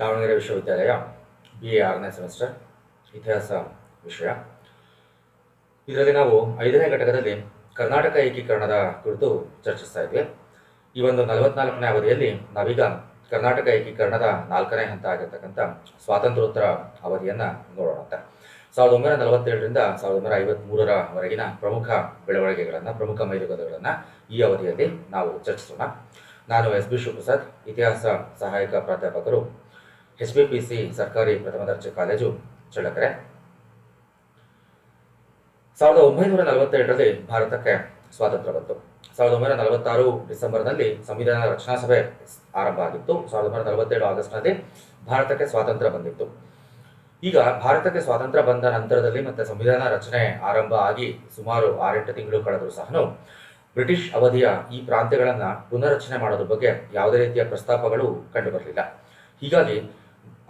ದಾವಣಗೆರೆ ವಿಶ್ವವಿದ್ಯಾಲಯ B A ಆರನೇ semester ಇತಿಹಾಸ ವಿಷಯ. ಇದರಲ್ಲಿ ನಾವು ಐದನೇ ಘಟಕದಲ್ಲಿ ಕರ್ನಾಟಕ ಏಕೀಕರಣದ ಕುರಿತು ಚರ್ಚಿಸ್ತಾ ಇದ್ವಿ. ಈ ಒಂದು ನಲವತ್ನಾಲ್ಕನೇ ಅವಧಿಯಲ್ಲಿ ನಾವೀಗ ಕರ್ನಾಟಕ ಏಕೀಕರಣದ ನಾಲ್ಕನೇ ಹಂತ ಆಗಿರ್ತಕ್ಕಂಥ ಸ್ವಾತಂತ್ರ್ಯೋತ್ತರ ಅವಧಿಯನ್ನು ನೋಡೋಣ ಸಾವಿರದ ಒಂಬೈನೂರ ನಲವತ್ತೇಳರಿಂದ ಸಾವಿರದ ಒಂಬೈನೂರ ಐವತ್ತ್ಮೂರರವರೆಗಿನ ಪ್ರಮುಖ ಬೆಳವಣಿಗೆಗಳನ್ನು, ಪ್ರಮುಖ ಮೈಲುಗಲ್ಲುಗಳನ್ನು ಈ ಅವಧಿಯಲ್ಲಿ ನಾವು ಚರ್ಚಿಸೋಣ. ನಾನು ಎಸ್ ಬಿ ಶಿವಪ್ರಸಾದ್, ಇತಿಹಾಸ ಸಹಾಯಕ ಪ್ರಾಧ್ಯಾಪಕರು ಎಚ್ ಬಿ ಪಿ ಸಿ ಸರ್ಕಾರಿ ಪ್ರಥಮ ದರ್ಜೆ ಕಾಲೇಜು ಚಳ್ಳಕೆರೆ. ಸಾವಿರದ ಒಂಬೈನೂರ ನಲವತ್ತೆರಡರಲ್ಲಿ ಭಾರತಕ್ಕೆ ಸ್ವಾತಂತ್ರ್ಯ ಬಂತು. ಸಾವಿರದ ಒಂಬೈನೂರ ನಲವತ್ತಾರು ಡಿಸೆಂಬರ್ನಲ್ಲಿ ಸಂವಿಧಾನ ರಚನಾ ಸಭೆ ಆರಂಭ ಆಗಿತ್ತು. ಸಾವಿರದ ಒಂಬೈನೂರ ನಲವತ್ತೇಳು ಆಗಸ್ಟ್ನಲ್ಲಿ ಭಾರತಕ್ಕೆ ಸ್ವಾತಂತ್ರ್ಯ ಬಂದಿತ್ತು. ಈಗ ಭಾರತಕ್ಕೆ ಸ್ವಾತಂತ್ರ್ಯ ಬಂದ ನಂತರದಲ್ಲಿ ಮತ್ತೆ ಸಂವಿಧಾನ ರಚನೆ ಆರಂಭ ಆಗಿ ಸುಮಾರು ಆರೆಂಟು ತಿಂಗಳು ಕಳೆದರೂ ಸಹ ಬ್ರಿಟಿಷ್ ಅವಧಿಯ ಈ ಪ್ರಾಂತ್ಯಗಳನ್ನು ಪುನರ್ರಚನೆ ಮಾಡೋದ್ರ ಬಗ್ಗೆ ಯಾವುದೇ ರೀತಿಯ ಪ್ರಸ್ತಾಪಗಳು ಕಂಡುಬರಲಿಲ್ಲ ಹೀಗಾಗಿ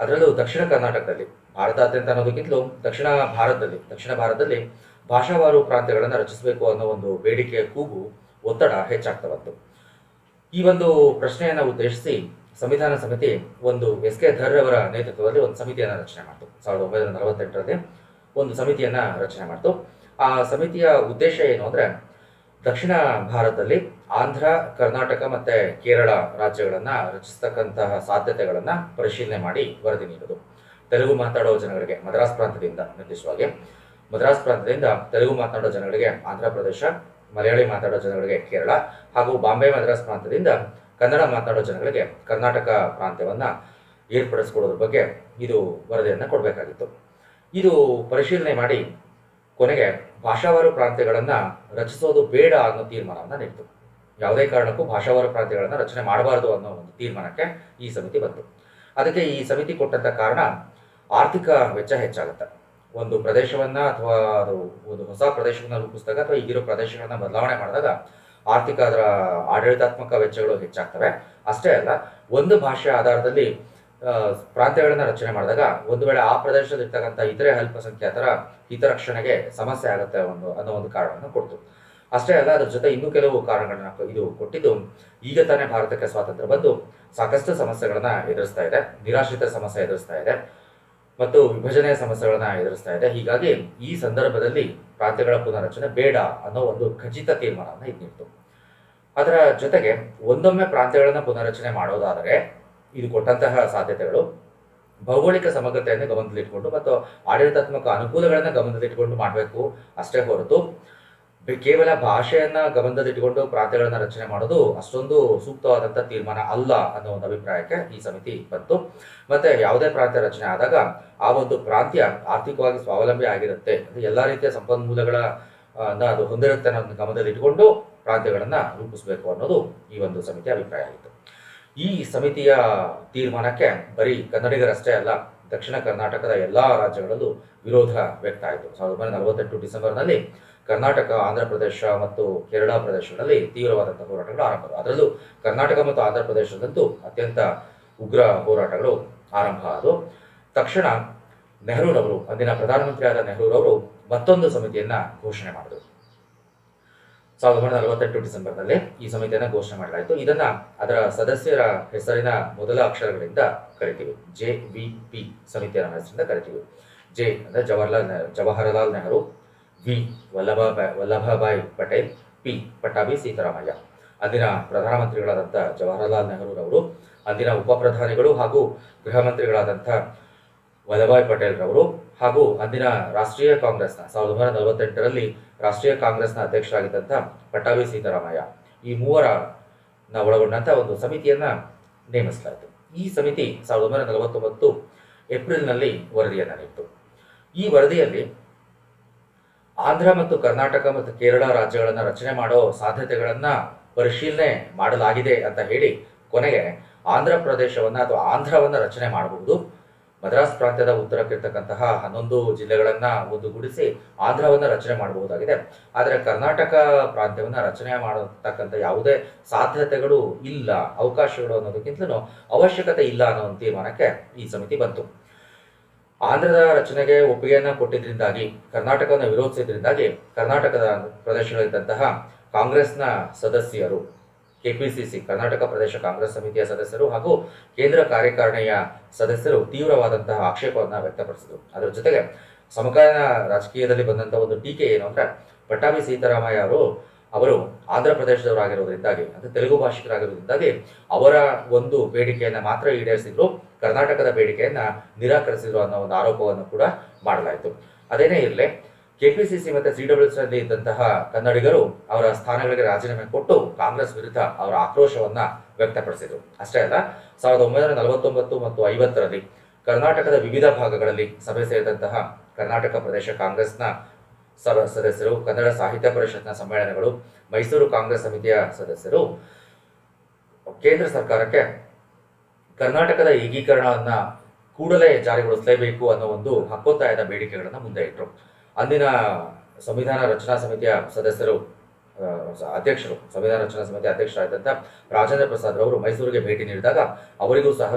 ಅದರಲ್ಲೂ ದಕ್ಷಿಣ ಕರ್ನಾಟಕದಲ್ಲಿ, ಭಾರತಾದ್ಯಂತ ಅನ್ನೋದಕ್ಕಿಂತಲೂ ದಕ್ಷಿಣ ಭಾರತದಲ್ಲಿ ದಕ್ಷಿಣ ಭಾರತದಲ್ಲಿ ಭಾಷಾವಾರು ಪ್ರಾಂತ್ಯಗಳನ್ನು ರಚಿಸಬೇಕು ಅನ್ನೋ ಒಂದು ಬೇಡಿಕೆಯ ಕೂಗು ಒತ್ತಡ ಹೆಚ್ಚಾಗ್ತಾ ಬಂತು ಈ ಒಂದು ಪ್ರಶ್ನೆಯನ್ನು ಉದ್ದೇಶಿಸಿ ಸಂವಿಧಾನ ಸಮಿತಿ ಒಂದು ಎಸ್ ಕೆ ಧರ್ ಅವರ ನೇತೃತ್ವದಲ್ಲಿ ಒಂದು ಸಮಿತಿಯನ್ನು ರಚನೆ ಮಾಡಿತು. ಸಾವಿರದ ಒಂಬೈನೂರ ನಲವತ್ತೆಂಟರಲ್ಲಿ ಒಂದು ಸಮಿತಿಯನ್ನು ರಚನೆ ಮಾಡ್ತು. ಆ ಸಮಿತಿಯ ಉದ್ದೇಶ ಏನು ಅಂದ್ರೆ ದಕ್ಷಿಣ ಭಾರತದಲ್ಲಿ ಆಂಧ್ರ, ಕರ್ನಾಟಕ ಮತ್ತೆ ಕೇರಳ ರಾಜ್ಯಗಳನ್ನು ರಚಿಸ್ತಕ್ಕಂತಹ ಸಾಧ್ಯತೆಗಳನ್ನು ಪರಿಶೀಲನೆ ಮಾಡಿ ವರದಿ ನೀಡೋದು. ತೆಲುಗು ಮಾತಾಡುವ ಜನಗಳಿಗೆ, ಮದ್ರಾಸ್ ಪ್ರಾಂತ್ಯದಿಂದ ನಿರ್ದಿಷ್ಟವಾಗಿ ಮದ್ರಾಸ್ ಪ್ರಾಂತ್ಯದಿಂದ ತೆಲುಗು ಮಾತಾಡೋ ಜನಗಳಿಗೆ ಆಂಧ್ರ ಪ್ರದೇಶ, ಮಲಯಾಳಿ ಮಾತಾಡೋ ಜನಗಳಿಗೆ ಕೇರಳ, ಹಾಗೂ ಬಾಂಬೆ, ಮದ್ರಾಸ್ ಪ್ರಾಂತ್ಯದಿಂದ ಕನ್ನಡ ಮಾತಾಡೋ ಜನಗಳಿಗೆ ಕರ್ನಾಟಕ ಪ್ರಾಂತ್ಯವನ್ನು ಏರ್ಪಡಿಸ್ಕೊಡೋದ್ರ ಬಗ್ಗೆ ಇದು ವರದಿಯನ್ನು ಕೊಡಬೇಕಾಗಿತ್ತು. ಇದು ಪರಿಶೀಲನೆ ಮಾಡಿ ಕೊನೆಗೆ ಭಾಷಾವಾರು ಪ್ರಾಂತ್ಯಗಳನ್ನು ರಚಿಸೋದು ಬೇಡ ಅನ್ನೋ ತೀರ್ಮಾನವನ್ನು ನೀಡಿತು. ಯಾವುದೇ ಕಾರಣಕ್ಕೂ ಭಾಷಾವಾರು ಪ್ರಾಂತ್ಯಗಳನ್ನು ರಚನೆ ಮಾಡಬಾರದು ಅನ್ನೋ ಒಂದು ತೀರ್ಮಾನಕ್ಕೆ ಈ ಸಮಿತಿ ಬಂತು. ಅದಕ್ಕೆ ಈ ಸಮಿತಿ ಕೊಟ್ಟಂತ ಕಾರಣ ಆರ್ಥಿಕ ವೆಚ್ಚ ಹೆಚ್ಚಾಗುತ್ತೆ. ಒಂದು ಪ್ರದೇಶವನ್ನ ಅಥವಾ ಅದು ಒಂದು ಹೊಸ ಪ್ರದೇಶವನ್ನ ರೂಪಿಸಿದಾಗ ಅಥವಾ ಈಗಿರೋ ಪ್ರದೇಶಗಳನ್ನ ಬದಲಾವಣೆ ಮಾಡಿದಾಗ ಆರ್ಥಿಕ ಅದರ ಆಡಳಿತಾತ್ಮಕ ವೆಚ್ಚಗಳು ಹೆಚ್ಚಾಗ್ತವೆ. ಅಷ್ಟೇ ಅಲ್ಲ, ಒಂದು ಭಾಷೆ ಆಧಾರದಲ್ಲಿ ಪ್ರಾಂತ್ಯಗಳನ್ನ ರಚನೆ ಮಾಡಿದಾಗ ಒಂದು ವೇಳೆ ಆ ಪ್ರದೇಶದಲ್ಲಿ ಇರ್ತಕ್ಕಂಥ ಇತರೆ ಅಲ್ಪಸಂಖ್ಯಾತರ ಹಿತರಕ್ಷಣೆಗೆ ಸಮಸ್ಯೆ ಆಗುತ್ತೆ ಒಂದು ಅನ್ನೋ ಒಂದು ಕಾರಣವನ್ನು ಕೊಡ್ತು. ಅಷ್ಟೇ ಅಲ್ಲ, ಅದ್ರ ಜೊತೆ ಇನ್ನೂ ಕೆಲವು ಕಾರಣಗಳನ್ನ ಇದು ಕೊಟ್ಟಿದ್ದು, ಈಗ ತಾನೇ ಭಾರತಕ್ಕೆ ಸ್ವಾತಂತ್ರ್ಯ ಬಂದು ಸಾಕಷ್ಟು ಸಮಸ್ಯೆಗಳನ್ನ ಎದುರಿಸ್ತಾ ಇದೆ, ನಿರಾಶ್ರಿತ ಸಮಸ್ಯೆ ಎದುರಿಸ್ತಾ ಇದೆ, ಮತ್ತು ವಿಭಜನೆಯ ಸಮಸ್ಯೆಗಳನ್ನ ಎದುರಿಸ್ತಾ ಇದೆ. ಹೀಗಾಗಿ ಈ ಸಂದರ್ಭದಲ್ಲಿ ಪ್ರಾಂತ್ಯಗಳ ಪುನರಚನೆ ಬೇಡ ಅನ್ನೋ ಒಂದು ಖಚಿತ ತೀರ್ಮಾನವನ್ನು ಇದು ಅದರ ಜೊತೆಗೆ ಒಂದೊಮ್ಮೆ ಪ್ರಾಂತ್ಯಗಳನ್ನ ಪುನರಚನೆ ಮಾಡೋದಾದರೆ ಇದು ಕೊಟ್ಟಂತಹ ಸಾಧ್ಯತೆಗಳು. ಭೌಗೋಳಿಕ ಸಮಗ್ರತೆಯನ್ನು ಗಮನದಲ್ಲಿಟ್ಕೊಂಡು ಮತ್ತು ಆಡಳಿತಾತ್ಮಕ ಅನುಕೂಲಗಳನ್ನು ಗಮನದಲ್ಲಿಟ್ಕೊಂಡು ಮಾಡಬೇಕು ಅಷ್ಟೇ ಹೊರತು ಕೇವಲ ಭಾಷೆಯನ್ನ ಗಮನದಲ್ಲಿಟ್ಟುಕೊಂಡು ಪ್ರಾಂತ್ಯಗಳನ್ನ ರಚನೆ ಮಾಡೋದು ಅಷ್ಟೊಂದು ಸೂಕ್ತವಾದಂಥ ತೀರ್ಮಾನ ಅಲ್ಲ ಅನ್ನೋ ಒಂದು ಅಭಿಪ್ರಾಯಕ್ಕೆ ಈ ಸಮಿತಿ ಬಂತು. ಮತ್ತೆ ಯಾವುದೇ ಪ್ರಾಂತ್ಯ ರಚನೆ ಆದಾಗ ಆ ಒಂದು ಪ್ರಾಂತ್ಯ ಆರ್ಥಿಕವಾಗಿ ಸ್ವಾವಲಂಬಿ ಆಗಿರುತ್ತೆ. ಅಂದ್ರೆ ಎಲ್ಲಾ ರೀತಿಯ ಸಂಪನ್ಮೂಲಗಳ ಅದು ಹೊಂದಿರುತ್ತೆ ಅನ್ನೋದನ್ನ ಗಮನದಲ್ಲಿಟ್ಟುಕೊಂಡು ಪ್ರಾಂತ್ಯಗಳನ್ನ ರೂಪಿಸಬೇಕು ಅನ್ನೋದು ಈ ಒಂದು ಸಮಿತಿಯ ಅಭಿಪ್ರಾಯ ಆಗಿತ್ತು. ಈ ಸಮಿತಿಯ ತೀರ್ಮಾನಕ್ಕೆ ಬರೀ ಕನ್ನಡಿಗರಷ್ಟೇ ಅಲ್ಲ, ದಕ್ಷಿಣ ಕರ್ನಾಟಕದ ಎಲ್ಲ ರಾಜ್ಯಗಳಲ್ಲೂ ವಿರೋಧ ವ್ಯಕ್ತ ಆಯಿತು ಸಾವಿರದ ಒಂಬೈನೂರ ನಲವತ್ತೆಂಟು ಡಿಸೆಂಬರ್ನಲ್ಲಿ ಕರ್ನಾಟಕ, ಆಂಧ್ರ ಪ್ರದೇಶ ಮತ್ತು ಕೇರಳ ಪ್ರದೇಶಗಳಲ್ಲಿ ತೀವ್ರವಾದಂತಹ ಹೋರಾಟಗಳು ಆರಂಭ. ಅದರಲ್ಲೂ ಕರ್ನಾಟಕ ಮತ್ತು ಆಂಧ್ರ ಪ್ರದೇಶದಂತೂ ಅತ್ಯಂತ ಉಗ್ರ ಹೋರಾಟಗಳು ಆರಂಭ ಆದವು ತಕ್ಷಣ ನೆಹರೂರವರು, ಅಂದಿನ ಪ್ರಧಾನಮಂತ್ರಿಯಾದ ನೆಹರೂರವರು ಮತ್ತೊಂದು ಸಮಿತಿಯನ್ನು ಘೋಷಣೆ ಮಾಡಿದರು ಸಾವಿರದ ಒಂಬೈನೂರ ನಲವತ್ತೆಂಟು ಡಿಸೆಂಬರ್ನಲ್ಲಿ ಈ ಸಮಿತಿಯನ್ನು ಘೋಷಣೆ ಮಾಡಲಾಯಿತು. ಇದನ್ನ ಅದರ ಸದಸ್ಯರ ಹೆಸರಿನ ಮೊದಲ ಅಕ್ಷರಗಳಿಂದ ಕರಿತೀವಿ. ಜೆ ವಿ ಪಿ ಸಮಿತಿಯ ಹೆಸರಿಂದ ಕರಿತೀವಿ. ಜೆ ಅಂದ್ರೆ ಜವಾಹರ್ಲಾಲ್ ನೆಹರು ಜವಾಹರಲಾಲ್ ನೆಹರು, ವಿ ವಲ್ಲಭ ವಲ್ಲಭಭಾಯ್ ಪಟೇಲ್, ಪಿ ಪಟ್ಟಾಭಿ ಸೀತಾರಾಮಯ್ಯ. ಅಂದಿನ ಪ್ರಧಾನಮಂತ್ರಿಗಳಾದಂಥ ಜವಾಹರಲಾಲ್ ನೆಹರೂರವರು, ಅಂದಿನ ಉಪ ಪ್ರಧಾನಿಗಳು ಹಾಗೂ ಗೃಹ ಮಂತ್ರಿಗಳಾದಂಥ ವಲ್ಲಭಾಯ್ ಪಟೇಲ್ರವರು ಹಾಗೂ ಅಂದಿನ ರಾಷ್ಟ್ರೀಯ ಕಾಂಗ್ರೆಸ್ನ ಸಾವಿರದ ಒಂಬೈನೂರ ನಲವತ್ತೆಂಟರಲ್ಲಿ ರಾಷ್ಟ್ರೀಯ ಕಾಂಗ್ರೆಸ್ನ ಅಧ್ಯಕ್ಷರಾಗಿದ್ದಂಥ ಪಟ್ಟಾಭಿ ಸೀತಾರಾಮಯ್ಯ ಈ ಮೂವರ ಒಳಗೊಂಡಂಥ ಒಂದು ಸಮಿತಿಯನ್ನು ನೇಮಿಸಲಾಯಿತು. ಈ ಸಮಿತಿ ಸಾವಿರದ ಒಂಬೈನೂರ ನಲವತ್ತೊಂಬತ್ತು ಏಪ್ರಿಲ್ನಲ್ಲಿ ವರದಿಯನ್ನು ನೀಡಿತು. ಈ ವರದಿಯಲ್ಲಿ ಆಂಧ್ರ ಮತ್ತು ಕರ್ನಾಟಕ ಮತ್ತು ಕೇರಳ ರಾಜ್ಯಗಳನ್ನು ರಚನೆ ಮಾಡೋ ಸಾಧ್ಯತೆಗಳನ್ನು ಪರಿಶೀಲನೆ ಮಾಡಲಾಗಿದೆ ಅಂತ ಹೇಳಿ ಕೊನೆಗೆ ಆಂಧ್ರ ಪ್ರದೇಶವನ್ನು ಅಥವಾ ಆಂಧ್ರವನ್ನ ರಚನೆ ಮಾಡಬಹುದು. ಮದ್ರಾಸ್ ಪ್ರಾಂತ್ಯದ ಉತ್ತರಕ್ಕಿರ್ತಕ್ಕಂತಹ ಹನ್ನೊಂದು ಜಿಲ್ಲೆಗಳನ್ನ ಒಂದುಗೂಡಿಸಿ ಆಂಧ್ರವನ್ನು ರಚನೆ ಮಾಡಬಹುದಾಗಿದೆ. ಆದರೆ ಕರ್ನಾಟಕ ಪ್ರಾಂತ್ಯವನ್ನ ರಚನೆ ಮಾಡತಕ್ಕಂಥ ಯಾವುದೇ ಸಾಧ್ಯತೆಗಳು ಇಲ್ಲ, ಅವಕಾಶಗಳು ಅನ್ನೋದಕ್ಕಿಂತಲೂ ಅವಶ್ಯಕತೆ ಇಲ್ಲ ಅನ್ನೋ ತೀರ್ಮಾನಕ್ಕೆ ಈ ಸಮಿತಿ ಬಂತು. ಆಂಧ್ರದ ರಚನೆಗೆ ಒಪ್ಪಿಗೆಯನ್ನ ಕೊಟ್ಟಿದ್ದರಿಂದಾಗಿ ಕರ್ನಾಟಕವನ್ನು ವಿರೋಧಿಸಿದ್ರಿಂದಾಗಿ ಕರ್ನಾಟಕದ ಪ್ರದೇಶಗಳಲ್ಲಿದ್ದಂತಹ ಕಾಂಗ್ರೆಸ್ನ ಸದಸ್ಯರು ಕೆಪಿಸಿಸಿ, ಕರ್ನಾಟಕ ಪ್ರದೇಶ ಕಾಂಗ್ರೆಸ್ ಸಮಿತಿಯ ಸದಸ್ಯರು ಹಾಗೂ ಕೇಂದ್ರ ಕಾರ್ಯಕಾರಿಣಿಯ ಸದಸ್ಯರು ತೀವ್ರವಾದಂತಹ ಆಕ್ಷೇಪವನ್ನು ವ್ಯಕ್ತಪಡಿಸಿದರು. ಅದರ ಜೊತೆಗೆ ಸಮಕಾಲೀನ ರಾಜಕೀಯದಲ್ಲಿ ಬಂದಂತಹ ಒಂದು ಟೀಕೆ ಏನು ಅಂದ್ರೆ, ಪಟ್ಟಾಭಿ ಸೀತಾರಾಮಯ್ಯ ಅವರು ಅವರು ಆಂಧ್ರ ಪ್ರದೇಶದವರಾಗಿರೋದ್ರಿಂದಾಗಿ ಅಂದ್ರೆ ತೆಲುಗು ಭಾಷಿಕರಾಗಿರೋದ್ರಿಂದಾಗಿ ಅವರ ಒಂದು ಬೇಡಿಕೆಯನ್ನು ಮಾತ್ರ ಈಡೇರಿಸಿದ್ರು, ಕರ್ನಾಟಕದ ಬೇಡಿಕೆಯನ್ನ ನಿರಾಕರಿಸಿದ್ರು ಅನ್ನೋ ಒಂದು ಆರೋಪವನ್ನು ಕೂಡ ಮಾಡಲಾಯಿತು. ಅದೇನೇ ಇರಲಿ ಕೆಪಿಸಿಸಿ ಮತ್ತೆ ಸಿಡಬ್ಲ್ಯೂಸಿ ಅಲ್ಲಿ ಇದ್ದಂತಹ ಕನ್ನಡಿಗರು ಅವರ ಸ್ಥಾನಗಳಿಗೆ ರಾಜೀನಾಮೆ ಕೊಟ್ಟು ಕಾಂಗ್ರೆಸ್ ವಿರುದ್ಧ ಅವರ ಆಕ್ರೋಶವನ್ನ ವ್ಯಕ್ತಪಡಿಸಿದರು. ಅಷ್ಟೇ ಅಲ್ಲ, ಸಾವಿರದ ಒಂಬೈನೂರ ನಲವತ್ತೊಂಬತ್ತು ಮತ್ತು ಐವತ್ತರಲ್ಲಿ ಕರ್ನಾಟಕದ ವಿವಿಧ ಭಾಗಗಳಲ್ಲಿ ಸಭೆ ಸೇರಿದಂತಹ ಕರ್ನಾಟಕ ಪ್ರದೇಶ ಕಾಂಗ್ರೆಸ್ನ ಸದಸ್ಯರು, ಕನ್ನಡ ಸಾಹಿತ್ಯ ಪರಿಷತ್ನ ಸಮ್ಮೇಳನಗಳು, ಮೈಸೂರು ಕಾಂಗ್ರೆಸ್ ಸಮಿತಿಯ ಸದಸ್ಯರು, ಕೇಂದ್ರ ಸರ್ಕಾರಕ್ಕೆ ಕರ್ನಾಟಕದ ಏಕೀಕರಣವನ್ನ ಕೂಡಲೇ ಜಾರಿಗೊಳಿಸಲೇಬೇಕು ಅನ್ನೋ ಒಂದು ಹಕ್ಕೊತ್ತಾಯದ ಬೇಡಿಕೆಗಳನ್ನು ಮುಂದೆ ಇಟ್ಟರು ಅಂದಿನ ಸಂವಿಧಾನ ರಚನಾ ಸಮಿತಿಯ ಸದಸ್ಯರು ಅಧ್ಯಕ್ಷರು, ಸಂವಿಧಾನ ರಚನಾ ಸಮಿತಿ ಅಧ್ಯಕ್ಷರಾದಂಥ ರಾಜೇಂದ್ರ ಪ್ರಸಾದ್ ರವರು ಮೈಸೂರಿಗೆ ಭೇಟಿ ನೀಡಿದಾಗ ಅವರಿಗೂ ಸಹ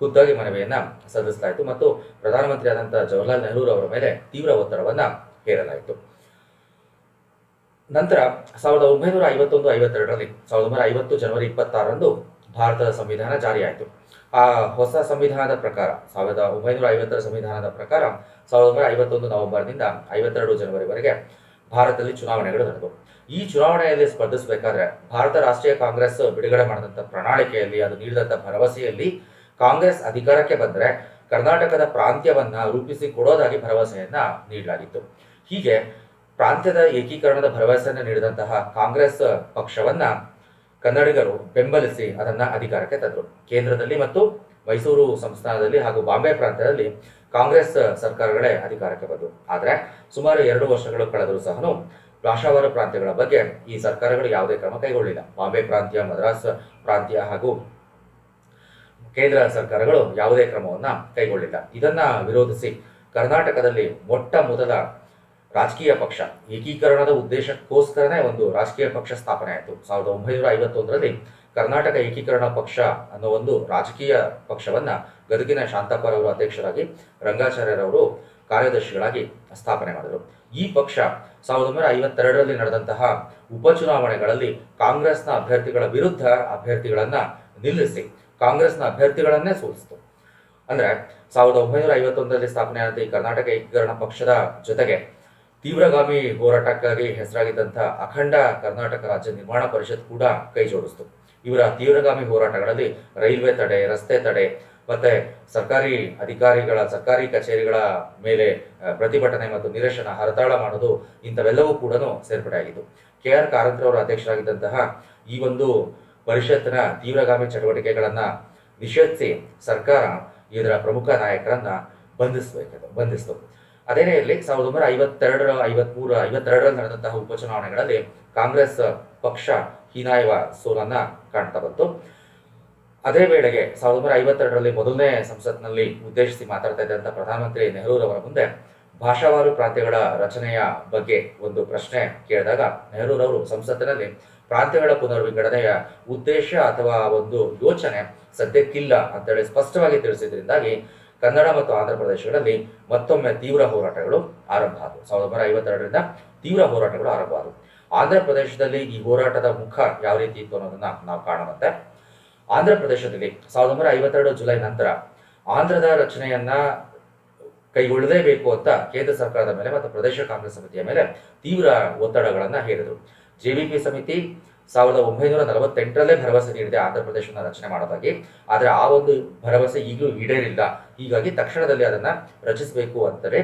ಖುದ್ದಾಗಿ ಮನವಿಯನ್ನ ಸಲ್ಲಿಸಲಾಯಿತು ಮತ್ತು ಪ್ರಧಾನಮಂತ್ರಿ ಆದಂಥ ಜವಾಹರ್ಲಾಲ್ ನೆಹರು ಅವರ ಮೇಲೆ ತೀವ್ರ ಒತ್ತಡವನ್ನ ಹೇರಲಾಯಿತು. ನಂತರ ಸಾವಿರದ ಒಂಬೈನೂರ ಐವತ್ತೊಂದು, ಐವತ್ತೆರಡರಲ್ಲಿ, ಸಾವಿರದ ಒಂಬೈನೂರ ಐವತ್ತು ಜನವರಿ ಇಪ್ಪತ್ತಾರರಂದು ಭಾರತದ ಸಂವಿಧಾನ ಜಾರಿಯಾಯಿತು. ಆ ಹೊಸ ಸಂವಿಧಾನದ ಪ್ರಕಾರ, ಸಾವಿರದ ಒಂಬೈನೂರ ಐವತ್ತರ ಸಂವಿಧಾನದ ಪ್ರಕಾರ ಸಾವಿರದ ಒಂಬೈನೂರ ಐವತ್ತೊಂದು ನವೆಂಬರ್ನಿಂದ ಐವತ್ತೆರಡು ಜನವರಿವರೆಗೆ ಭಾರತದಲ್ಲಿ ಚುನಾವಣೆಗಳು ನಡೆದವು ಈ ಚುನಾವಣೆಯಲ್ಲಿ ಸ್ಪರ್ಧಿಸಬೇಕಾದ್ರೆ ಭಾರತ ರಾಷ್ಟ್ರೀಯ ಕಾಂಗ್ರೆಸ್ ಬಿಡುಗಡೆ ಮಾಡಿದಂಥ ಪ್ರಣಾಳಿಕೆಯಲ್ಲಿ, ಅದು ನೀಡಿದಂಥ ಭರವಸೆಯಲ್ಲಿ ಕಾಂಗ್ರೆಸ್ ಅಧಿಕಾರಕ್ಕೆ ಬಂದರೆ ಕರ್ನಾಟಕದ ಪ್ರಾಂತ್ಯವನ್ನ ರೂಪಿಸಿ ಕೊಡೋದಾಗಿ ಭರವಸೆಯನ್ನ ನೀಡಲಾಗಿತ್ತು. ಹೀಗೆ ಪ್ರಾಂತ್ಯದ ಏಕೀಕರಣದ ಭರವಸೆಯನ್ನು ನೀಡಿದಂತಹ ಕಾಂಗ್ರೆಸ್ ಪಕ್ಷವನ್ನ ಕನ್ನಡಿಗರು ಬೆಂಬಲಿಸಿ ಅದನ್ನ ಅಧಿಕಾರಕ್ಕೆ ತಂದರು. ಕೇಂದ್ರದಲ್ಲಿ ಮತ್ತು ಮೈಸೂರು ಸಂಸ್ಥಾನದಲ್ಲಿ ಹಾಗೂ ಬಾಂಬೆ ಪ್ರಾಂತ್ಯದಲ್ಲಿ ಕಾಂಗ್ರೆಸ್ ಸರ್ಕಾರಗಳೇ ಅಧಿಕಾರಕ್ಕೆ ಬಂದವು ಆದರೆ ಸುಮಾರು ಎರಡು ವರ್ಷಗಳು ಕಳೆದರೂ ಸಹ ಭಾಷಾವಾರ ಪ್ರಾಂತ್ಯಗಳ ಬಗ್ಗೆ ಈ ಸರ್ಕಾರಗಳು ಯಾವುದೇ ಕ್ರಮ ಕೈಗೊಳ್ಳಿಲ್ಲ. ಬಾಂಬೆ ಪ್ರಾಂತ್ಯ, ಮದ್ರಾಸ್ ಪ್ರಾಂತ್ಯ ಹಾಗೂ ಕೇಂದ್ರ ಸರ್ಕಾರಗಳು ಯಾವುದೇ ಕ್ರಮವನ್ನ ಕೈಗೊಳ್ಳಿಲ್ಲ. ಇದನ್ನ ವಿರೋಧಿಸಿ ಕರ್ನಾಟಕದಲ್ಲಿ ಮೊಟ್ಟ ಮೊದಲ ರಾಜಕೀಯ ಪಕ್ಷ ಏಕೀಕರಣದ ಉದ್ದೇಶಕ್ಕೋಸ್ಕರನೇ ಒಂದು ರಾಜಕೀಯ ಪಕ್ಷ ಸ್ಥಾಪನೆ ಆಯಿತು. ಸಾವಿರದ ಒಂಬೈನೂರ ಐವತ್ತೊಂದರಲ್ಲಿ ಕರ್ನಾಟಕ ಏಕೀಕರಣ ಪಕ್ಷ ಅನ್ನೋ ಒಂದು ರಾಜಕೀಯ ಪಕ್ಷವನ್ನ ಗದಗಿನ ಶಾಂತಪ್ಪರವರು ಅಧ್ಯಕ್ಷರಾಗಿ, ರಂಗಾಚಾರ್ಯರವರು ಕಾರ್ಯದರ್ಶಿಗಳಾಗಿ ಸ್ಥಾಪನೆ ಮಾಡಿದರು. ಈ ಪಕ್ಷ ಸಾವಿರದ ಒಂಬೈನೂರ ಐವತ್ತೆರಡರಲ್ಲಿ ನಡೆದಂತಹ ಉಪಚುನಾವಣೆಗಳಲ್ಲಿ ಕಾಂಗ್ರೆಸ್ನ ಅಭ್ಯರ್ಥಿಗಳ ವಿರುದ್ಧ ಅಭ್ಯರ್ಥಿಗಳನ್ನ ನಿಲ್ಲಿಸಿ ಕಾಂಗ್ರೆಸ್ನ ಅಭ್ಯರ್ಥಿಗಳನ್ನೇ ಸೋಲಿಸಿತು. ಅಂದ್ರೆ ಸಾವಿರದ ಒಂಬೈನೂರ ಐವತ್ತೊಂದರಲ್ಲಿ ಸ್ಥಾಪನೆಯಾದ ಈ ಕರ್ನಾಟಕ ಏಕೀಕರಣ ಪಕ್ಷದ ಜೊತೆಗೆ ತೀವ್ರಗಾಮಿ ಹೋರಾಟಕ್ಕಾಗಿ ಹೆಸರಾಗಿದ್ದಂತಹ ಅಖಂಡ ಕರ್ನಾಟಕ ರಾಜ್ಯ ನಿರ್ಮಾಣ ಪರಿಷತ್ ಕೂಡ ಕೈ ಜೋಡಿಸ್ತು. ಇವರ ತೀವ್ರಗಾಮಿ ಹೋರಾಟಗಳಲ್ಲಿ ರೈಲ್ವೆ ತಡೆ, ರಸ್ತೆ ತಡೆ ಮತ್ತೆ ಸರ್ಕಾರಿ ಅಧಿಕಾರಿಗಳ, ಸರ್ಕಾರಿ ಕಚೇರಿಗಳ ಮೇಲೆ ಪ್ರತಿಭಟನೆ ಮತ್ತು ನಿರಶನ ಹರತಾಳ ಮಾಡೋದು ಇಂಥವೆಲ್ಲವೂ ಕೂಡ ಸೇರ್ಪಡೆಯಾಗಿತ್ತು. ಕೆ ಆರ್ ಕಾರಂತರವರ ಅಧ್ಯಕ್ಷರಾಗಿದ್ದಂತಹ ಈ ಒಂದು ಪರಿಷತ್ತಿನ ತೀವ್ರಗಾಮಿ ಚಟುವಟಿಕೆಗಳನ್ನ ನಿಷೇಧಿಸಿ ಸರ್ಕಾರ ಇದರ ಪ್ರಮುಖ ನಾಯಕರನ್ನ ಬಂಧಿಸಬೇಕು, ಬಂಧಿಸಿತು. ಅದೇನೇ ಇರಲಿ ಸಾವಿರದ ಒಂಬೈನೂರ ಐವತ್ತೆರಡರ, ಐವತ್ಮೂರ, ಐವತ್ತೆರಡರಲ್ಲಿ ನಡೆದಂತಹ ಉಪಚುನಾವಣೆಗಳಲ್ಲಿ ಕಾಂಗ್ರೆಸ್ ಪಕ್ಷ ಹೀನಾಯುವ ಸೋಲನ್ನ ಕಾಣ್ತಾ ಬಂತು. ಅದೇ ವೇಳೆಗೆ ಸಾವಿರದ ಒಂಬೈನೂರ ಐವತ್ತೆರಡರಲ್ಲಿ ಮೊದಲನೇ ಸಂಸತ್ನಲ್ಲಿ ಉದ್ದೇಶಿಸಿ ಮಾತಾಡ್ತಾ ಇದ್ದಂಥ ಪ್ರಧಾನಮಂತ್ರಿ ನೆಹರೂರವರ ಮುಂದೆ ಭಾಷಾವಾರು ಪ್ರಾಂತ್ಯಗಳ ರಚನೆಯ ಬಗ್ಗೆ ಒಂದು ಪ್ರಶ್ನೆ ಕೇಳಿದಾಗ ನೆಹರೂರವರು ಸಂಸತ್ತಿನಲ್ಲಿ ಪ್ರಾಂತ್ಯಗಳ ಪುನರ್ವಿಂಗಡಣೆಯ ಉದ್ದೇಶ ಅಥವಾ ಒಂದು ಯೋಚನೆ ಸದ್ಯಕ್ಕಿಲ್ಲ ಅಂತೇಳಿ ಸ್ಪಷ್ಟವಾಗಿ ತಿಳಿಸಿದ್ರಿಂದಾಗಿ ಕನ್ನಡ ಮತ್ತು ಆಂಧ್ರ ಪ್ರದೇಶಗಳಲ್ಲಿ ಮತ್ತೊಮ್ಮೆ ತೀವ್ರ ಹೋರಾಟಗಳು ಆರಂಭ ಆದವು. ಸಾವಿರದ ಒಂಬೈನೂರ ಐವತ್ತೆರಡರಿಂದ ತೀವ್ರ ಹೋರಾಟಗಳು ಆರಂಭ ಆದವು. ಆಂಧ್ರ ಪ್ರದೇಶದಲ್ಲಿ ಈ ಹೋರಾಟದ ಮುಖ ಯಾವ ರೀತಿ ಇತ್ತು ಅನ್ನೋದನ್ನ ನಾವು ಕಾಣುವಂತೆ. ಆಂಧ್ರ ಪ್ರದೇಶದಲ್ಲಿ ಸಾವಿರದ ಒಂಬೈನೂರ ಐವತ್ತೆರಡು ಜುಲೈ ನಂತರ ಆಂಧ್ರದ ರಚನೆಯನ್ನ ಕೈಗೊಳ್ಳಲೇಬೇಕು ಅಂತ ಕೇಂದ್ರ ಸರ್ಕಾರದ ಮೇಲೆ ಮತ್ತು ಪ್ರದೇಶ ಕಾಂಗ್ರೆಸ್ ಸಮಿತಿಯ ಮೇಲೆ ತೀವ್ರ ಒತ್ತಡಗಳನ್ನು ಹೇರಿದರು. ಜೆವಿಪಿ ಸಮಿತಿ ಸಾವಿರದ ಒಂಬೈನೂರ ನಲವತ್ತೆಂಟರಲ್ಲೇ ಭರವಸೆ ನೀಡಿದೆ ಆಂಧ್ರ ಪ್ರದೇಶವನ್ನು ರಚನೆ ಮಾಡೋದಾಗಿ. ಆದರೆ ಆ ಒಂದು ಭರವಸೆ ಈಗಲೂ ಈಡೇರಿಲ್ಲ. ಹೀಗಾಗಿ ತಕ್ಷಣದಲ್ಲಿ ಅದನ್ನ ರಚಿಸಬೇಕು ಅಂತಾರೆ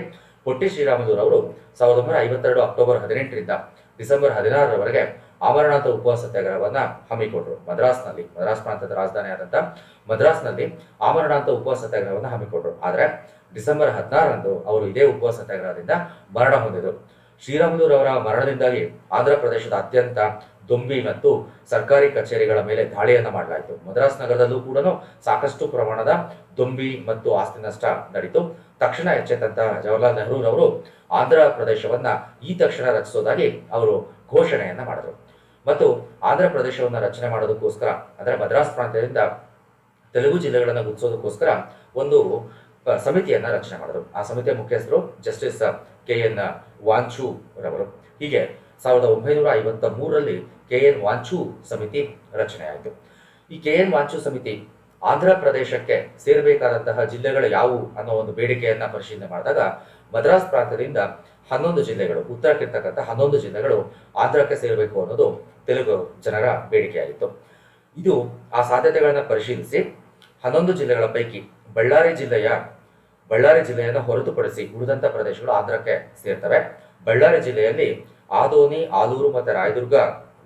ಪೊಟ್ಟಿ ಶ್ರೀರಾಮುಲು ಅವರು ಸಾವಿರದ ಒಂಬೈನೂರ ಐವತ್ತೆರಡು ಅಕ್ಟೋಬರ್ ಹದಿನೆಂಟರಿಂದ ಡಿಸೆಂಬರ್ ಹದಿನಾರರವರೆಗೆ ಅಮರನಾಥ ಉಪವಾಸ ಸತ್ಯಾಗ್ರಹವನ್ನು ಹಮ್ಮಿಕೊಂಡರು ಮದ್ರಾಸ್ನಲ್ಲಿ, ಮದ್ರಾಸ್ ಪ್ರಾಂತದ ರಾಜಧಾನಿ ಆದಂತ ಮದ್ರಾಸ್ನಲ್ಲಿ ಅಮರನಾಥ ಉಪವಾಸ ಸತ್ಯಾಗ್ರಹವನ್ನು ಹಮ್ಮಿಕೊಂಡರು ಆದರೆ ಡಿಸೆಂಬರ್ ಹದಿನಾರರಂದು ಅವರು ಇದೇ ಉಪವಾಸ ಸತ್ಯಾಗ್ರಹದಿಂದ ಮರಣ ಹೊಂದಿದರು. ಶ್ರೀರಾಮುಲುರವರ ಮರಣದಿಂದಾಗಿ ಆಂಧ್ರ ಪ್ರದೇಶದ ಅತ್ಯಂತ ದುಂಬಿ ಮತ್ತು ಸರ್ಕಾರಿ ಕಚೇರಿಗಳ ಮೇಲೆ ದಾಳಿಯನ್ನು ಮಾಡಲಾಯಿತು. ಮದ್ರಾಸ್ ನಗರದಲ್ಲೂ ಕೂಡ ಸಾಕಷ್ಟು ಪ್ರಮಾಣದ ದೊಂಬಿ ಮತ್ತು ಆಸ್ತಿ ನಷ್ಟ ನಡೀತು. ತಕ್ಷಣ ಎಚ್ಚೆತ್ತಂತ ಜವಾಹರ್ಲಾಲ್ ನೆಹರೂರವರು ಆಂಧ್ರ ಪ್ರದೇಶವನ್ನ ಈ ತಕ್ಷಣ ರಚಿಸೋದಾಗಿ ಅವರು ಘೋಷಣೆಯನ್ನ ಮಾಡಿದರು. ಮತ್ತು ಆಂಧ್ರ ಪ್ರದೇಶವನ್ನು ರಚನೆ ಮಾಡೋದಕ್ಕೋಸ್ಕರ, ಅಂದರೆ ಮದ್ರಾಸ್ ಪ್ರಾಂತ್ಯದಿಂದ ತೆಲುಗು ಜಿಲ್ಲೆಗಳನ್ನು ಗುರುತಿಸೋದಕ್ಕೋಸ್ಕರ ಒಂದು ಸಮಿತಿಯನ್ನ ರಚನೆ ಮಾಡಿದ್ರು. ಆ ಸಮಿತಿಯ ಮುಖ್ಯಸ್ಥರು ಜಸ್ಟಿಸ್ ಕೆ ಎನ್ ವಾಂಚು ರವರು ಹೀಗೆ ಸಾವಿರದ ಒಂಬೈನೂರ ಐವತ್ತ ಮೂರರಲ್ಲಿ ಕೆ ಎನ್ ವಾಂಚು ಸಮಿತಿ ರಚನೆಯಾಯಿತು. ಈ ಕೆ ಎನ್ ವಾಂಚು ಸಮಿತಿ ಆಂಧ್ರ ಪ್ರದೇಶಕ್ಕೆ ಸೇರಬೇಕಾದಂತಹ ಜಿಲ್ಲೆಗಳು ಯಾವುವು ಅನ್ನೋ ಒಂದು ಬೇಡಿಕೆಯನ್ನ ಪರಿಶೀಲನೆ ಮಾಡಿದಾಗ ಮದ್ರಾಸ್ ಪ್ರಾಂತ್ಯದಿಂದ ಹನ್ನೊಂದು ಜಿಲ್ಲೆಗಳು, ಉತ್ತರಕ್ಕಿರ್ತಕ್ಕಂಥ ಹನ್ನೊಂದು ಜಿಲ್ಲೆಗಳು ಆಂಧ್ರಕ್ಕೆ ಸೇರಬೇಕು ಅನ್ನೋದು ತೆಲುಗು ಜನರ ಬೇಡಿಕೆಯಾಗಿತ್ತು. ಇದು ಆ ಸಾಧ್ಯತೆಗಳನ್ನು ಪರಿಶೀಲಿಸಿ ಹನ್ನೊಂದು ಜಿಲ್ಲೆಗಳ ಪೈಕಿ ಬಳ್ಳಾರಿ ಜಿಲ್ಲೆಯ ಬಳ್ಳಾರಿ ಜಿಲ್ಲೆಯನ್ನು ಹೊರತುಪಡಿಸಿ ಉಳಿದಂತ ಪ್ರದೇಶಗಳು ಆಂಧ್ರಕ್ಕೆ ಸೇರ್ತವೆ. ಬಳ್ಳಾರಿ ಜಿಲ್ಲೆಯಲ್ಲಿ ಆದೋನಿ, ಆಲೂರು ಮತ್ತು ರಾಯದುರ್ಗ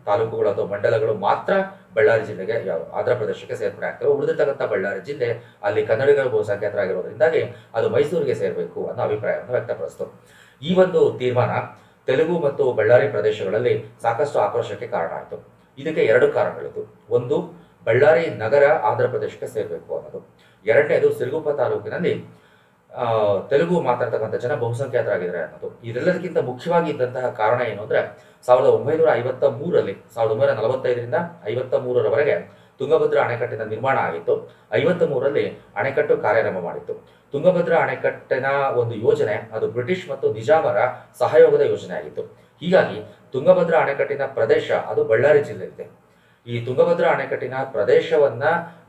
ತಾಲೂಕುಗಳು ಅಥವಾ ಮಂಡಲಗಳು ಮಾತ್ರ ಬಳ್ಳಾರಿ ಜಿಲ್ಲೆಗೆ ಯಾವ- ಆಂಧ್ರ ಪ್ರದೇಶಕ್ಕೆ ಸೇರ್ಪಡೆ ಆಗ್ತವೆ. ಉಳಿದಿರ್ತಕ್ಕಂಥ ಬಳ್ಳಾರಿ ಜಿಲ್ಲೆ ಅಲ್ಲಿ ಕನ್ನಡಿಗರು ಬಹುಸಂಖ್ಯಾತರಾಗಿರೋದ್ರಿಂದಾಗಿ ಅದು ಮೈಸೂರಿಗೆ ಸೇರಬೇಕು ಅನ್ನೋ ಅಭಿಪ್ರಾಯವನ್ನು ವ್ಯಕ್ತಪಡಿಸ್ತು. ಈ ಒಂದು ತೀರ್ಮಾನ ತೆಲುಗು ಮತ್ತು ಬಳ್ಳಾರಿ ಪ್ರದೇಶಗಳಲ್ಲಿ ಸಾಕಷ್ಟು ಆಕ್ರೋಶಕ್ಕೆ ಕಾರಣ ಆಯಿತು. ಇದಕ್ಕೆ ಎರಡು ಕಾರಣಗಳಿತ್ತು ಒಂದು, ಬಳ್ಳಾರಿ ನಗರ ಆಂಧ್ರ ಪ್ರದೇಶಕ್ಕೆ ಸೇರಬೇಕು ಅನ್ನೋದು. ಎರಡನೇದು, ಸಿರುಗುಪ್ಪ ತಾಲೂಕಿನಲ್ಲಿ ತೆಲುಗು ಮಾತಾಡ್ತಕ್ಕಂಥ ಜನ ಬಹುಸಂಖ್ಯಾತರಾಗಿದ್ದಾರೆ ಅನ್ನೋದು. ಇದೆಲ್ಲದಕ್ಕಿಂತ ಮುಖ್ಯವಾಗಿ ಇದ್ದಂತಹ ಕಾರಣ ಏನು ಅಂದ್ರೆ, ಸಾವಿರದ ಒಂಬೈನೂರ ಐವತ್ತ ಮೂರರಲ್ಲಿ, ಸಾವಿರದ ಒಂಬೈನೂರ ನಲವತ್ತೈದರಿಂದ ಐವತ್ತ ಮೂರರವರೆಗೆ ತುಂಗಭದ್ರಾ ಅಣೆಕಟ್ಟಿನ ನಿರ್ಮಾಣ ಆಗಿತ್ತು. ಐವತ್ತ ಮೂರರಲ್ಲಿ ಅಣೆಕಟ್ಟು ಕಾರ್ಯಾರಂಭ ಮಾಡಿತ್ತು. ತುಂಗಭದ್ರಾ ಅಣೆಕಟ್ಟಿನ ಒಂದು ಯೋಜನೆ, ಅದು ಬ್ರಿಟಿಷ್ ಮತ್ತು ನಿಜಾಮರ ಸಹಯೋಗದ ಯೋಜನೆ ಆಗಿತ್ತು. ಹೀಗಾಗಿ ತುಂಗಭದ್ರಾ ಅಣೆಕಟ್ಟಿನ ಪ್ರದೇಶ, ಅದು ಬಳ್ಳಾರಿ ಜಿಲ್ಲೆಯಲ್ಲಿದೆ. ಈ ತುಂಗಭದ್ರಾ ಅಣೆಕಟ್ಟಿನ ಪ್ರದೇಶವನ್ನ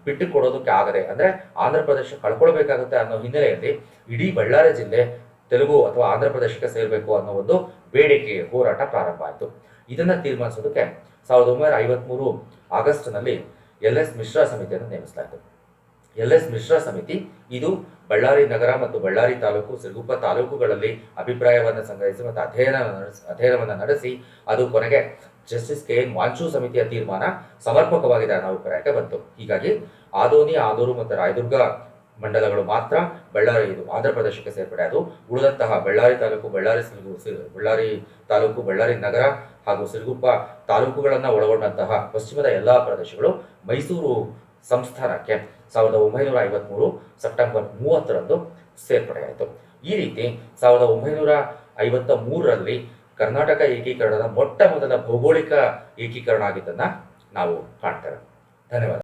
ಬಿಟ್ಟು ಕೊಡೋದಕ್ಕೆ ಆಗದೆ, ಅಂದ್ರೆ ಆಂಧ್ರ ಪ್ರದೇಶ ಕಳ್ಕೊಳ್ಬೇಕಾಗುತ್ತೆ ಅನ್ನೋ ಹಿನ್ನೆಲೆಯಲ್ಲಿ ಇಡೀ ಬಳ್ಳಾರಿ ಜಿಲ್ಲೆ ತೆಲುಗು ಅಥವಾ ಆಂಧ್ರ ಪ್ರದೇಶಕ್ಕೆ ಸೇರಬೇಕು ಅನ್ನೋ ಒಂದು ಬೇಡಿಕೆ, ಹೋರಾಟ ಪ್ರಾರಂಭ ಆಯಿತು. ಇದನ್ನ ತೀರ್ಮಾನಿಸೋದಕ್ಕೆ ಸಾವಿರದ ಒಂಬೈನೂರ ಐವತ್ಮೂರು ಆಗಸ್ಟ್ನಲ್ಲಿ ಎಲ್ ಎಸ್ ಮಿಶ್ರಾ ಸಮಿತಿಯನ್ನು ನೇಮಿಸಲಾಯಿತು. ಎಲ್ ಎಸ್ ಮಿಶ್ರಾ ಸಮಿತಿ, ಇದು ಬಳ್ಳಾರಿ ನಗರ ಮತ್ತು ಬಳ್ಳಾರಿ ತಾಲೂಕು, ಸಿರುಗುಪ್ಪ ತಾಲೂಕುಗಳಲ್ಲಿ ಅಭಿಪ್ರಾಯವನ್ನು ಸಂಗ್ರಹಿಸಿ ಮತ್ತು ಅಧ್ಯಯನ ಅಧ್ಯಯನವನ್ನು ನಡೆಸಿ ಅದು ಕೊನೆಗೆ ಜಸ್ಟಿಸ್ ಕೆ ಎನ್ ವಾಂಚು ಸಮಿತಿಯ ತೀರ್ಮಾನ ಸಮರ್ಪಕವಾಗಿದೆ ಅನ್ನೋ ಅಭಿಪ್ರಾಯಕ್ಕೆ ಬಂತು. ಹೀಗಾಗಿ ಆದೋನಿ, ಆದೂರು ಮತ್ತು ರಾಯದುರ್ಗ ಮಂಡಲಗಳು ಮಾತ್ರ ಬಳ್ಳಾರಿ, ಇದು ಆಂಧ್ರ ಪ್ರದೇಶಕ್ಕೆ ಸೇರ್ಪಡೆ. ಅದು ಉಳಿದಂತಹ ಬಳ್ಳಾರಿ ತಾಲೂಕು, ಬಳ್ಳಾರಿ ಸಿರುಗು ಬಳ್ಳಾರಿ ತಾಲೂಕು, ಬಳ್ಳಾರಿ ನಗರ ಹಾಗೂ ಸಿರುಗುಪ್ಪ ತಾಲೂಕುಗಳನ್ನು ಒಳಗೊಂಡಂತಹ ಪಶ್ಚಿಮದ ಎಲ್ಲಾ ಪ್ರದೇಶಗಳು ಮೈಸೂರು ಸಂಸ್ಥಾನಕ್ಕೆ ಸಾವಿರದ ಒಂಬೈನೂರ ಐವತ್ಮೂರು ಸೆಪ್ಟೆಂಬರ್ ಮೂವತ್ತರಂದು ಸೇರ್ಪಡೆಯಾಯಿತು. ಈ ರೀತಿ ಸಾವಿರದ ಒಂಬೈನೂರ ಐವತ್ತ ಮೂರರಲ್ಲಿ ಕರ್ನಾಟಕ ಏಕೀಕರಣದ ಮೊಟ್ಟ ಮೊದಲ ಭೌಗೋಳಿಕ ಏಕೀಕರಣ ಆಗಿದ್ದನ್ನ ನಾವು ಕಾಣ್ತೇವೆ ಧನ್ಯವಾದ.